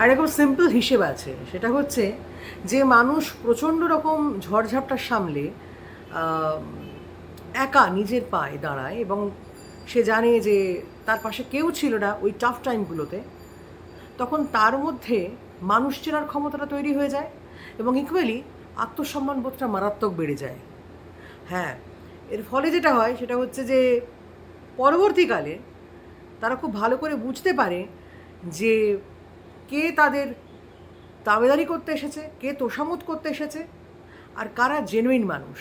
আর এরকম সিম্পল হিসেব আছে, সেটা হচ্ছে যে মানুষ প্রচণ্ড রকম ঝড়ঝাপটার সামলে একা নিজের পায়ে দাঁড়ায় এবং সে জানে যে তার পাশে কেউ ছিল না ওই টাফ টাইমগুলোতে তখন তার মধ্যে মানুষ চেনার ক্ষমতাটা তৈরি হয়ে যায় এবং ইকুয়ালি আত্মসম্মান বোধটা মারাত্মক বেড়ে যায়। হ্যাঁ এর ফলে যেটা হয় সেটা হচ্ছে যে পরবর্তীকালে তারা খুব ভালো করে বুঝতে পারে যে কে তাদের দাবেদারি করতে এসেছে, কে তোষামত করতে এসেছে, আর কারা জেনুইন মানুষ?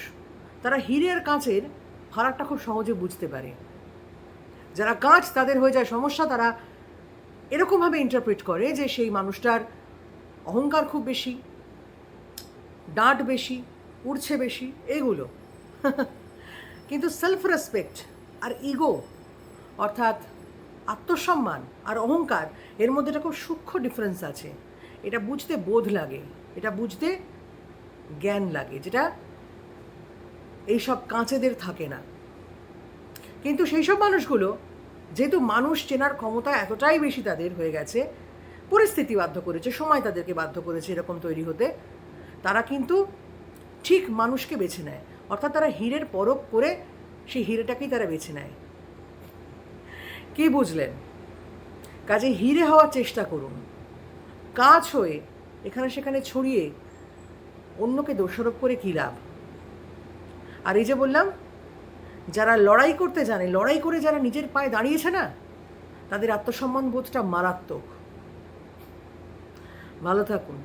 তারা হিরে আর কাঁচের ফারাকটা খুব সহজে বুঝতে পারে। যারা কাঁচ তাদের হয়ে যায় সমস্যা, তারা এরকমভাবে ইন্টারপ্রেট করে যে সেই মানুষটার অহংকার খুব বেশি, ডাঁট বেশি, উড়ছে বেশি, এগুলো। কিন্তু সেলফ রেসপেক্ট আর ইগো অর্থাৎ আত্মসম্মান আর অহংকার, এর মধ্যে একটা খুব সূক্ষ্ম ডিফারেন্স আছে। এটা বুঝতে বোধ লাগে, এটা বুঝতে জ্ঞান লাগে, যেটা এইসব কাঁচেদের থাকে না। কিন্তু সেই সব মানুষগুলো, যেহেতু মানুষ চেনার ক্ষমতা এতটাই বেশি তাদের হয়ে গেছে, পরিস্থিতি বাধ্য করেছে, সময় তাদেরকে বাধ্য করেছে এরকম তৈরি হতে, তারা কিন্তু ঠিক মানুষকে বেছে নেয়। অর্থাৎ তারা হীরের পরখ করে সেই হীরেটাকেই তারা বেছে নেয়। কি বুঝলেন? কাজে হিরে হওয়ার চেষ্টা করুন। কাজ হয়ে এখানে সেখানে ছড়িয়ে অন্যকে দোষারোপ করে কী লাভ? আর এই যে বললাম, যারা লড়াই করতে জানে, লড়াই করে যারা নিজের পায়ে দাঁড়িয়েছে না, তাদের আত্মসম্মান বোধটা মারাত্মক। ভালো থাকুন।